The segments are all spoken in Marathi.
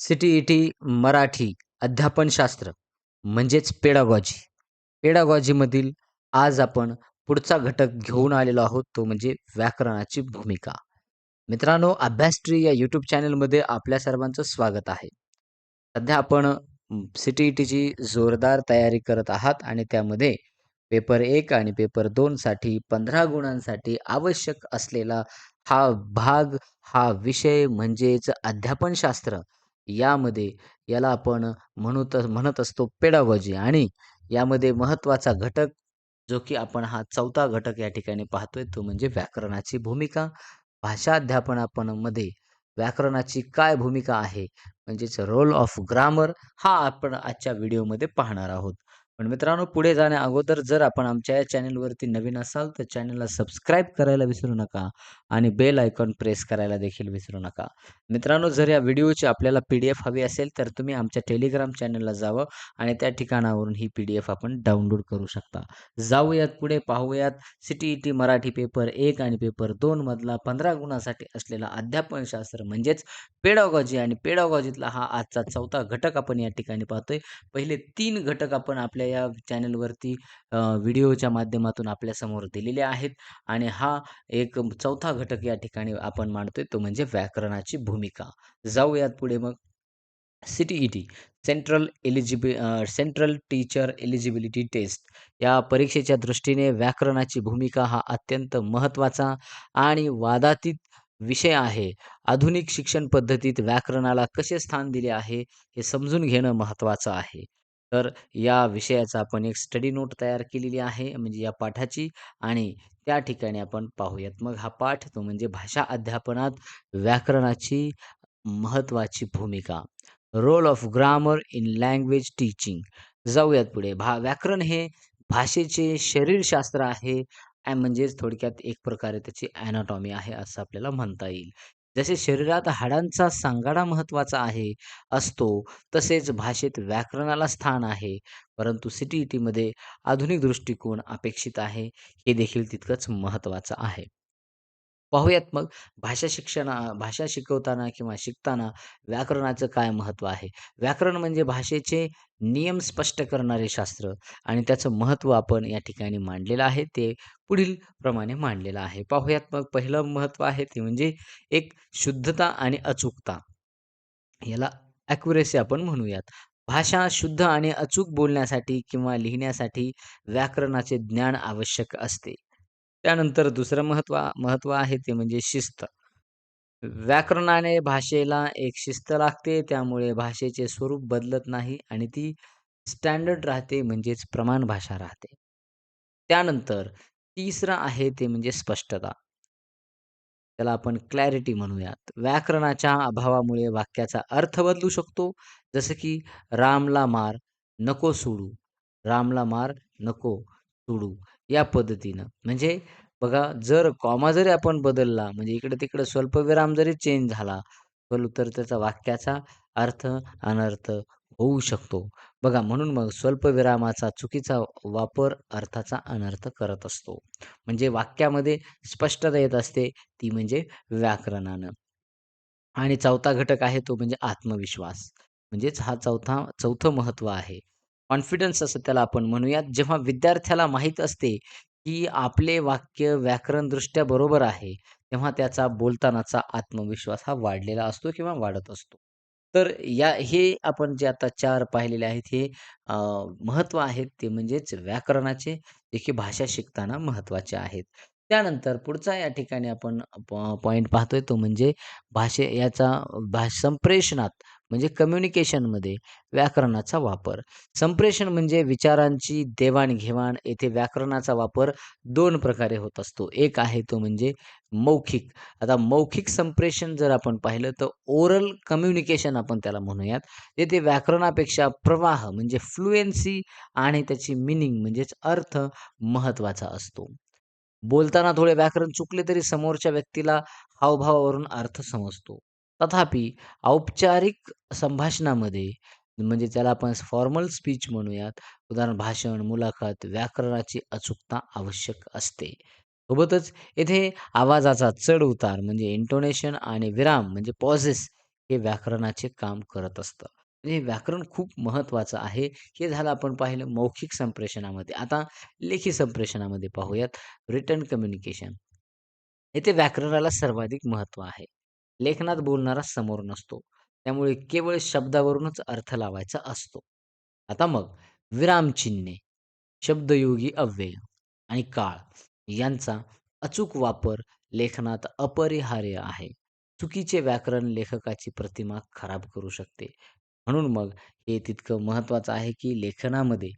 सी-टी-ई-टी मराठी अध्यापनशास्त्र म्हणजेच पेडागॉजी. पेडागॉजीमधील आज आपण पुढचा घटक घेऊन आलेलो आहोत तो म्हणजे व्याकरणाची भूमिका. मित्रांनो अभ्यासट्री या यूट्यूब चॅनलमध्ये आपल्या सर्वांचं स्वागत आहे. सध्या आपण अं, सी-टी-ई-टीची जोरदार तयारी करत आहात आणि त्यामध्ये पेपर एक आणि पेपर दोनसाठी पंधरा गुणांसाठी आवश्यक असलेला हा भाग, हा विषय म्हणजेच अध्यापनशास्त्र यामध्ये याला आपण म्हणूत म्हणत असतो पेडागॉजी आणि यामध्ये महत्त्वाचा घटक जो की आपण हा चौथा घटक या ठिकाणी पाहतोय तो म्हणजे व्याकरणाची भूमिका. भाषा अध्यापनामध्ये व्याकरणाची काय भूमिका आहे म्हणजेच रोल ऑफ ग्रामर हा आपण आजच्या व्हिडिओमध्ये पाहणार आहोत. पण मित्रांनो पुढे जाण्या अगोदर जर आपण आमच्या या चॅनलवरती नवीन असाल तर चॅनलला सबस्क्राईब करायला विसरू नका आणि बेल आयकॉन प्रेस करायला देखील विसरू नका. मित्रांनो जर या व्हिडिओची आपल्याला पी-डी-एफ हवी असेल तर तुम्ही आमच्या टेलिग्राम चॅनलला जावं आणि त्या ठिकाणावरून ही पी-डी-एफ आपण डाउनलोड करू शकता. जाऊयात पुढे पाहूयात सी-टी-ई-टी मराठी पेपर एक आणि पेपर 2 मधला 15 गुणांसाठी असलेला अध्यापनशास्त्र म्हणजेच पेडागॉजी आणि पेडागॉजीतला हा आजचा चौथा घटक आपण या ठिकाणी पाहतोय. पहिले तीन घटक आपण आपल्या या चॅनलवरती व्हिडिओच्या माध्यमातून आपल्यासमोर दिलेले आहेत आणि हा एक चौथा घटक या ठिकाणी आपण मांडतोय तो म्हणजे व्याकरणाची भूमिका. जाऊयात पुढे मग CTET central eligibility central teacher eligibility test या परीक्षेच्या दृष्टीने व्याकरणाची भूमिका हा अत्यंत महत्त्वाचा आणि वादातीत विषय आहे. आधुनिक शिक्षण पद्धतीत व्याकरणाला कसे स्थान दिले आहे हे समजून घेणं महत्त्वाचं आहे. तर या विषयाचा आपण एक स्टडी नोट तयार केलेली आहे म्हणजे या पाठाची आणि त्या ठिकाणी आपण पाहूयात. मग हा पाठ तो म्हणजे भाषा अध्यापनात व्याकरणाची महत्त्वाची भूमिका. Role of grammar in language teaching. जाऊयात पुढे. भा व्याकरण हे भाषेचे शरीरशास्त्र आहे. म्हणजेच थोडक्यात एक प्रकारे त्याची अॅनाटॉमी आहे असं आपल्याला म्हणता येईल. जसे शरीरात हाडांचा सांगाडा महत्त्वाचा आहे असतो, तसेच भाषेत व्याकरणाला स्थान आहे. परंतु सी-टी-ई-टीमध्ये आधुनिक दृष्टिकोन अपेक्षित आहे. हे देखील तितकंच महत्त्वाचं आहे. पाहूयात मग भाषा शिक्षणा भाषा शिकवताना किंवा शिकताना व्याकरणाचं काय महत्त्व आहे. व्याकरण म्हणजे भाषेचे नियम स्पष्ट करणारे शास्त्र आणि त्याचं महत्त्व आपण या ठिकाणी मांडलेलं आहे. ते पुढील प्रमाणे मांडलेलं आहे. पाहूयात मग पहिलं महत्त्व आहे ते म्हणजे एक शुद्धता आणि अचूकता. याला ॲक्युरेसी आपण म्हणूयात. भाषा शुद्ध आणि अचूक बोलण्यासाठी किंवा लिहिण्यासाठी व्याकरणाचे ज्ञान आवश्यक असते. त्यानंतर दुसरं महत्त्व महत्त्व आहे ते म्हणजे शिस्त. व्याकरणाने भाषेला एक शिस्त लागते. त्यामुळे भाषेचे स्वरूप बदलत नाही आणि ती स्टँडर्ड राहते म्हणजेच प्रमाण भाषा राहते. त्यानंतर तिसरं आहे ते म्हणजे स्पष्टता. त्याला आपण क्लॅरिटी म्हणूयात. व्याकरणाच्या अभावामुळे वाक्याचा अर्थ बदलू शकतो. जसं की रामला मार, नको सोडू. रामला मार, नको सोडू या पद्धतीनं. म्हणजे बघा जर कॉमा जरी आपण बदलला म्हणजे इकडे-तिकडे स्वल्पविराम जरी चेंज झाला, तर तर त्याचा वाक्याचा अर्थ अनर्थ होऊ शकतो. बघा म्हणून मग स्वल्पविरामाचा चुकीचा वापर अर्थाचा अनर्थ करत असतो. म्हणजे वाक्यामध्ये स्पष्टता येत असते ती म्हणजे व्याकरणानं. आणि चौथा घटक आहे तो म्हणजे आत्मविश्वास. म्हणजेच हा चौथा चौथं महत्त्व आहे. कॉन्फिडन्स असं त्याला आपण म्हणूयात. जेव्हा विद्यार्थ्याला माहीत असते, की आपले वाक्य व्याकरणदृष्ट्या बरोबर आहे, तेव्हा त्याचा बोलतानाचा आत्मविश्वास हा वाढलेला असतो किंवा वाढत असतो. तर या हे आपण जे आता चार पाहिलेले आहेत हे महत्त्व आहेत ते म्हणजेच व्याकरणाचे जे की भाषा शिकताना महत्त्वाचे आहेत. त्यानंतर पुढचा या ठिकाणी आपण पॉ पाहतोय तो म्हणजे भाषे याचा भा संप्रेषणात म्हणजे कम्युनिकेशनमध्ये व्याकरणाचा वापर. संप्रेषण म्हणजे विचारांची देवाणघेवाण येथे व्याकरणाचा वापर दोन प्रकारे होत असतो. एक आहे तो म्हणजे मौखिक. आता मौखिक संप्रेषण जर आपण पाहिलं तर ओरल कम्युनिकेशन आपण त्याला म्हणूयात. येथे व्याकरणापेक्षा प्रवाह म्हणजे फ्लुएन्सी आणि त्याची मिनिंग म्हणजेच अर्थ महत्त्वाचा असतो. बोलताना थोडे व्याकरण चुकले तरी समोरच्या व्यक्तीला हावभावावरून अर्थ समजतो. तथापि औपचारिक संभाषणामध्ये म्हणजे त्याला आपण फॉर्मल स्पीच म्हणूयात. उदाहरण भाषण, मुलाखत, व्याकरणाची अचूकता आवश्यक असते. सोबतच येथे आवाजाचा चढ-उतार म्हणजे इंटोनेशन आणि विराम म्हणजे पॉझेस हे व्याकरणाचे काम करत असतं. म्हणजे हे व्याकरण खूप महत्त्वाचं आहे. हे झालं आपण पाहिलं मौखिक संप्रेषणामध्ये. आता लेखी संप्रेषणामध्ये पाहूयात रिटर्न कम्युनिकेशन. येथे व्याकरणाला सर्वाधिक महत्त्व आहे. लेखनात बोलणारा समोर नसतो. त्यामुळे केवळ शब्दावरूनच अर्थ लावायचा असतो. आता मग विरामचिन्हे, शब्दयोगी अव्यय आणि काळ यांचा अचूक वापर लेखनात अपरिहार्य आहे. चुकीचे व्याकरण लेखकाची प्रतिमा खराब करू शकते. म्हणून मग हे तितकं महत्त्वाचं आहे, की लेखनामध्ये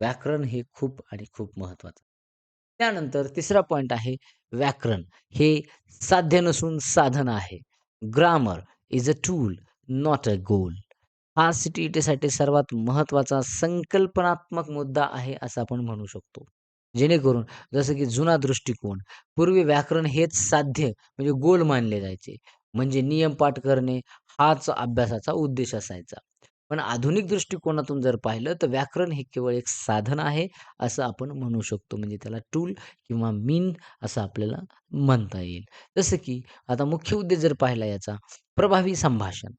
व्याकरण हे खूप आणि खूप महत्त्वाचं. त्यानंतर तिसरा पॉईंट आहे व्याकरण हे साध्य नसून साधन आहे. Grammar is a tool not a goal. हा सीटीईटीसाठी सर्वात महत्त्वाचा संकल्पनात्मक मुद्दा आहे असं आपण म्हणू शकतो. जेणेकरून जसं की जुना दृष्टिकोन, पूर्वी व्याकरण हेच साध्य म्हणजे गोल मानले जायचे. म्हणजे नियम पाठ करणे हाच अभ्यासाचा उद्देश असायचा. पण आधुनिक दृष्टिकोनातून जर पाहिलं तर व्याकरण हे केवळ एक साधन आहे असं आपण म्हणू शकतो. म्हणजे त्याला टूल किंवा मीन असं आपल्याला म्हणता येईल. जसं की आता मुख्य उद्देश जर पाहिला याचा प्रभावी संभाषण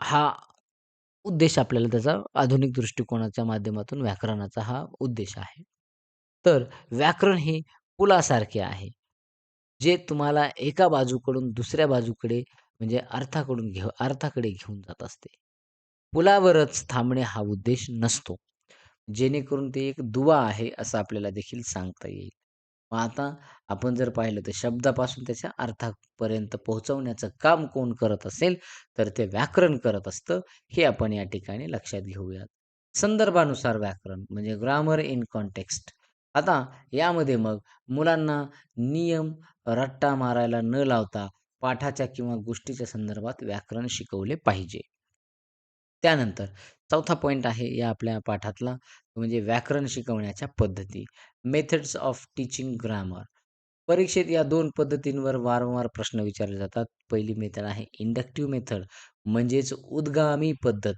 हा उद्देश आपल्याला त्याचा आधुनिक दृष्टिकोनाच्या माध्यमातून व्याकरणाचा हा उद्देश आहे. तर व्याकरण हे पुलासारखे आहे. जे तुम्हाला एका बाजूकडून दुसऱ्या बाजूकडे म्हणजे अर्थाकडून घेऊ अर्थाकडे घेऊन जात असते. पुलावरच थांबणे हा उद्देश नसतो. जेणेकरून ते एक दुवा आहे असं आपल्याला देखील सांगता येईल. मग आता आपण जर पाहिलं तर शब्दापासून त्याच्या अर्थापर्यंत पोहोचवण्याचं काम कोण करत असेल, तर ते व्याकरण करत असतं. हे आपण या ठिकाणी लक्षात घेऊयात. संदर्भानुसार व्याकरण म्हणजे ग्रामर इन कॉन्टेक्स्ट. आता यामध्ये मग मुलांना नियम रट्टा मारायला न लावता पाठाच्या किंवा गोष्टीच्या संदर्भात व्याकरण शिकवले पाहिजे. त्यानंतर चौथा पॉईंट आहे या आपल्या पाठातला म्हणजे व्याकरण शिकवण्याच्या पद्धती. Methods of teaching grammar. परीक्षेत या दोन पद्धतींवर वारंवार प्रश्न विचारले जातात. पहिली मेथड आहे इंडक्टिव्ह मेथड म्हणजेच उद्गामी पद्धत.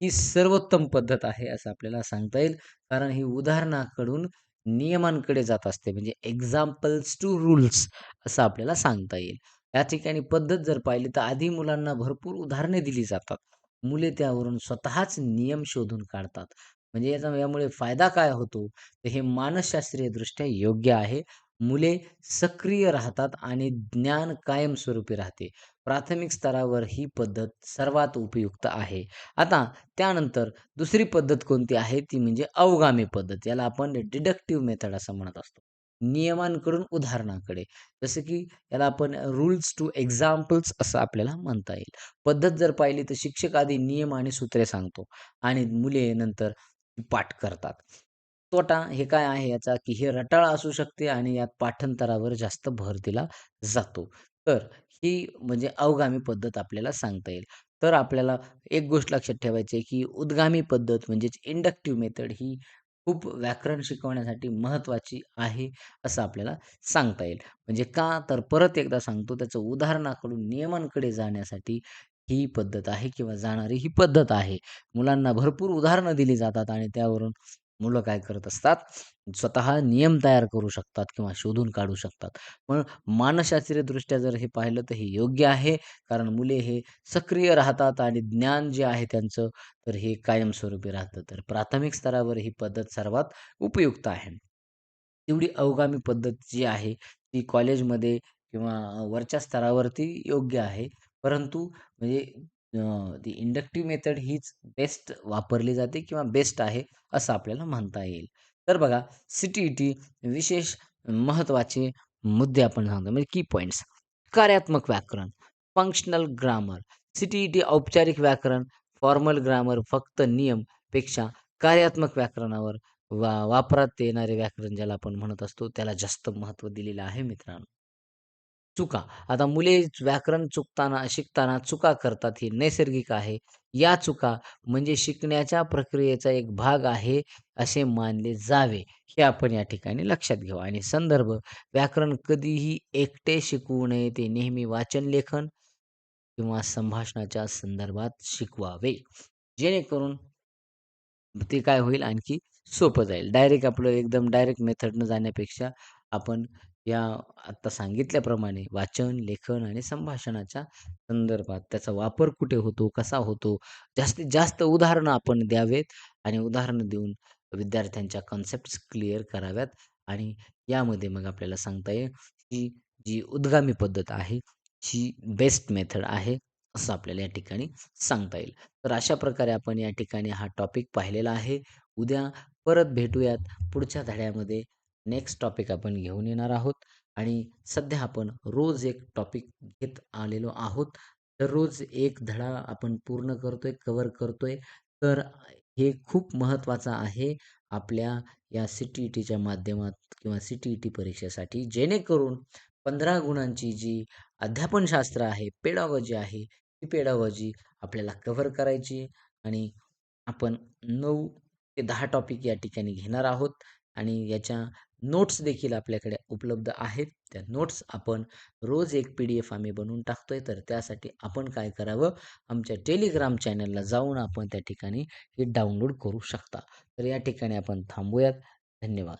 ही सर्वोत्तम पद्धत आहे असं आपल्याला सांगता येईल. कारण ही उदाहरणाकडून नियमांकडे जात असते. म्हणजे एक्झाम्पल्स टू रूल्स असं आपल्याला सांगता येईल. या ठिकाणी पद्धत जर पाहिली तर आधी मुलांना भरपूर उदाहरणे दिली जातात. मुले त्यावरून स्वतःच नियम शोधून काढतात. म्हणजे याचा यामुळे फायदा काय होतो? तर हे मानसशास्त्रीयदृष्ट्या योग्य आहे. मुले सक्रिय राहतात आणि ज्ञान कायमस्वरूपी राहते. प्राथमिक स्तरावर ही पद्धत सर्वात उपयुक्त आहे. आता त्यानंतर दुसरी पद्धत कोणती आहे? ती म्हणजे अवगामी पद्धत. याला आपण डिडक्टिव्ह मेथड असं म्हणत असतो. नियमांकडून उदाहरणाकडे. जसं की याला आपण रूल्स टू एक्झाम्पल्स असं आपल्याला म्हणता येईल. पद्धत जर पाहिली तर शिक्षक आधी नियम आणि सूत्रे सांगतो आणि मुले नंतर पाठ करतात. तोटा हे काय आहे याचा, की हे रटाळ असू शकते आणि यात पाठांतरावर जास्त भर दिला जातो. तर ही म्हणजे अवगामी पद्धत आपल्याला सांगता येईल. तर आपल्याला एक गोष्ट लक्षात ठेवायची आहे, की उद्गामी पद्धत म्हणजेच इंडक्टिव्ह मेथड ही खूप व्याकरण शिकवण्यासाठी महत्त्वाची आहे, असं आपल्याला सांगता येईल. म्हणजे का? तर परत एकदा सांगतो त्याचं उदाहरणाकडून नियमांकडे जाण्यासाठी ही पद्धत आहे किंवा जाणारी ही पद्धत आहे. मुलांना भरपूर उदाहरणं दिली जातात आणि त्यावरून मुलं काय करत असतात, स्वतः नियम तयार करू शकतात किंवा शोधून काढू शकतात. पण मानसशास्त्रीयदृष्ट्या जर हे पाहिलं तर हे योग्य आहे. कारण मुले हे सक्रिय राहतात आणि ज्ञान जे आहे त्यांचं, तर हे कायमस्वरूपी राहतं. तर प्राथमिक स्तरावर ही पद्धत सर्वात उपयुक्त आहे. तेवढी अवगामी पद्धत जी आहे, ती कॉलेजमध्ये किंवा वरच्या स्तरावरती योग्य आहे. परंतु म्हणजे ती इंडक्टिव्ह मेथड हीच बेस्ट वापरली जाते किंवा बेस्ट आहे, असं आपल्याला म्हणता येईल. तर बघा सी-टी-ई-टी विशेष महत्त्वाचे मुद्दे आपण सांगतो म्हणजे की पॉईंट्स कार्यात्मक व्याकरण, फंक्शनल ग्रामर. सी-टी-ई-टी औपचारिक व्याकरण, फॉर्मल ग्रामर फक्त नियमपेक्षा कार्यात्मक व्याकरणावर वा वापरात येणारे व्याकरण ज्याला आपण म्हणत असतो, त्याला जास्त महत्त्व दिलेलं आहे मित्रांनो. चुका. आता मुले व्याकरण चुकताना शिकताना चुका करतात हे नैसर्गिक आहे. या चुका म्हणजे शिकण्याच्या प्रक्रियेचा एक भाग आहे, असे मानले जावे. हे आपण या ठिकाणी लक्षात घेऊ आणि संदर्भ व्याकरण कधीही एकटे शिकवू नये. ते नेहमी वाचन, लेखन किंवा संभाषणाच्या संदर्भात शिकवावे. जेणेकरून ते काय होईल आणखी सोपं जाईल. डायरेक्ट आपलं एकदम डायरेक्ट मेथडनं जाण्यापेक्षा आपण या आत्ता सांगितल्याप्रमाणे वाचन, लेखन आणि संभाषणाच्या संदर्भात त्याचा वापर कुठे होतो, कसा होतो, जास्तीत जास्त उदाहरणं आपण द्यावेत आणि उदाहरणं देऊन विद्यार्थ्यांच्या कन्सेप्ट्स क्लिअर कराव्यात आणि यामध्ये मग आपल्याला सांगता येईल, की जी उद्गामी पद्धत आहे, ही बेस्ट मेथड आहे, असं आपल्याला या ठिकाणी सांगता येईल. तर अशा प्रकारे आपण या ठिकाणी हा टॉपिक पाहिलेला आहे. उद्या परत भेटूयात पुढच्या धड्यामध्ये. नेक्स्ट टॉपिक आपण घेऊन येणार आहोत आणि सध्या आपण रोज एक टॉपिक घेत आलेलो आहोत. दररोज एक धडा आपण पूर्ण करतोय, कव्हर करतोय. तर हे खूप महत्त्वाचं आहे आपल्या या सी-टी-ई-टीच्या माध्यमात किंवा सी-टी-ई-टी परीक्षेसाठी जेणेकरून 15 गुणांची जी अध्यापनशास्त्र आहे, पेडागॉजी आहे, ती पेडागॉजी आपल्याला कव्हर करायची आणि आपण नऊ ते दहा टॉपिक या ठिकाणी घेणार आहोत आणि याच्या नोट्स देखील आपल्याकडे उपलब्ध आहेत. त्या नोट्स आपण रोज एक पी-डी-एफ आम्ही बनवून टाकतो आहे तर त्यासाठी आपण काय करावं, आमच्या टेलिग्राम चॅनलला जाऊन आपण त्या ठिकाणी हे डाउनलोड करू शकता. तर या ठिकाणी आपण थांबूयात. धन्यवाद.